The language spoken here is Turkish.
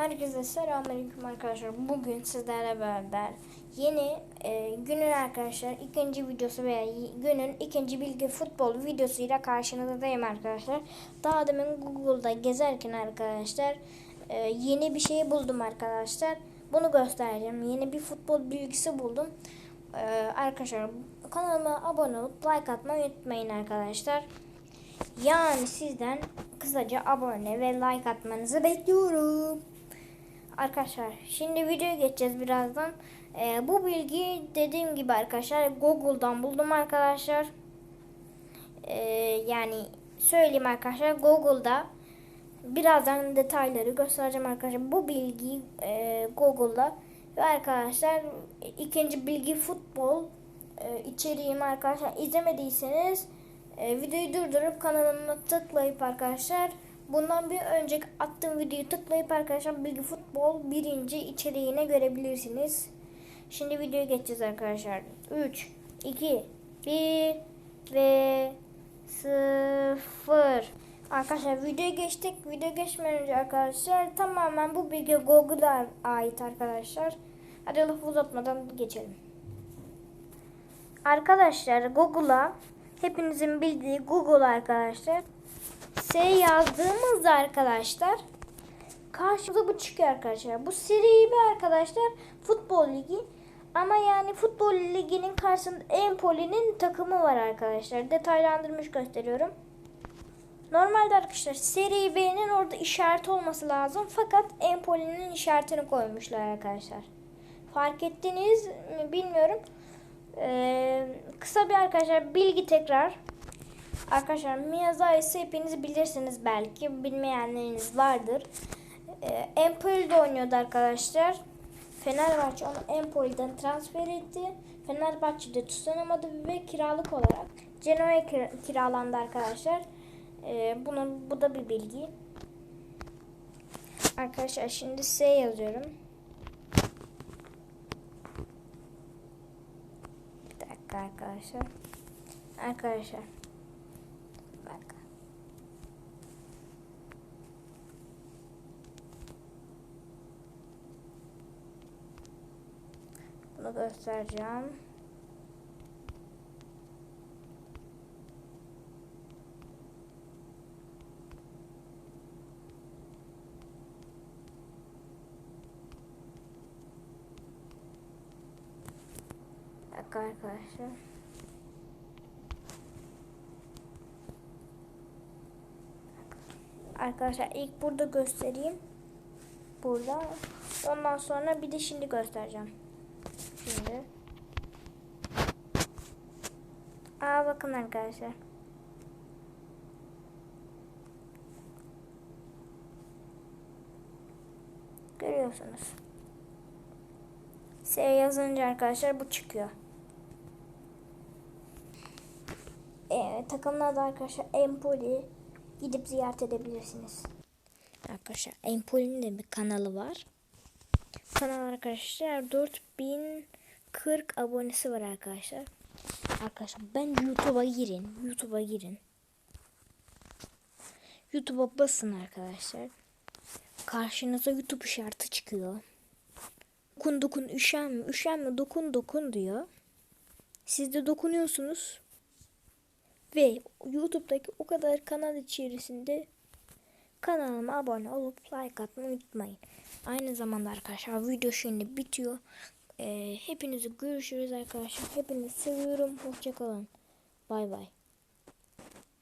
Herkese selamünaleyküm arkadaşlar. Bugün sizlerle beraber yeni e, günün arkadaşlar ikinci videosu veya günün ikinci bilgi futbol videosuyla karşınızdayım arkadaşlar. Daha demin Google'da gezerken arkadaşlar e, yeni bir şey buldum arkadaşlar. Bunu göstereceğim. Yeni bir futbol bilgisi buldum. E, arkadaşlar kanalıma abone olup like atmayı unutmayın arkadaşlar. Yani sizden kısaca abone ve like atmanızı bekliyorum. Arkadaşlar şimdi videoya geçeceğiz birazdan. Ee, bu bilgi dediğim gibi arkadaşlar Google'dan buldum arkadaşlar. Ee, yani söyleyeyim arkadaşlar Google'da birazdan detayları göstereceğim arkadaşlar. Bu bilgi e, Google'da ve arkadaşlar ikinci bilgi futbol e, içeriğim arkadaşlar izlemediyseniz e, videoyu durdurup kanalıma tıklayıp arkadaşlar bundan bir önceki attığım videoyu tıklayıp arkadaşlar bilgi futbol birinci içeriğine görebilirsiniz. Şimdi videoya geçeceğiz arkadaşlar. 3, 2, 1 ve 0. Arkadaşlar videoya geçtik. Video geçmeden önce arkadaşlar tamamen bu bilgi Google'a ait arkadaşlar. Hadi lafı uzatmadan geçelim. Arkadaşlar Google'a hepinizin bildiği Google arkadaşlar. S yazdığımızda arkadaşlar karşımıza bu çıkıyor arkadaşlar. Bu seri bir arkadaşlar futbol ligi. Ama yani futbol liginin karşısında Empoli'nin takımı var arkadaşlar. Detaylandırmış gösteriyorum. Normalde arkadaşlar seri B'nin orada işareti olması lazım. Fakat Empoli'nin işaretini koymuşlar arkadaşlar. Fark ettiniz mi bilmiyorum. Ee, kısa bir arkadaşlar bilgi tekrar. Arkadaşlar Miyazaki ise hepiniz bilirsiniz belki. Bilmeyenleriniz vardır. Ee, Empoli'de oynuyordu arkadaşlar. Fenerbahçe onu Empoli'den transfer etti. Fenerbahçe'de tutunamadı ve kiralık olarak Genoa'ya kira- kiralandı arkadaşlar. Ee, bunun bu da bir bilgi. Arkadaşlar şimdi S yazıyorum. Bir dakika arkadaşlar. Arkadaşlar. Bunu göstereceğim. Dakika arkadaşlar. Arkadaşlar ilk burada göstereyim. Burada. Ondan sonra bir de şimdi göstereceğim. Şimdi. Aa bakın arkadaşlar. Görüyorsunuz. S yazınca arkadaşlar bu çıkıyor. Evet, takımın adı arkadaşlar Empoli. Gidip ziyaret edebilirsiniz. Arkadaşlar Empoli'nin de bir kanalı var. Kanal arkadaşlar 4040 abonesi var arkadaşlar. Arkadaşlar ben YouTube'a girin. YouTube'a girin. YouTube'a basın arkadaşlar. Karşınıza YouTube işareti çıkıyor. Dokun dokun üşenme üşenme dokun dokun diyor. Siz de dokunuyorsunuz. Ve YouTube'daki o kadar kanal içerisinde kanalıma abone olup like atmayı unutmayın. Aynı zamanda arkadaşlar video şimdi bitiyor. Ee, hepinizi görüşürüz arkadaşlar. Hepinizi seviyorum. Hoşçakalın. Bay bay.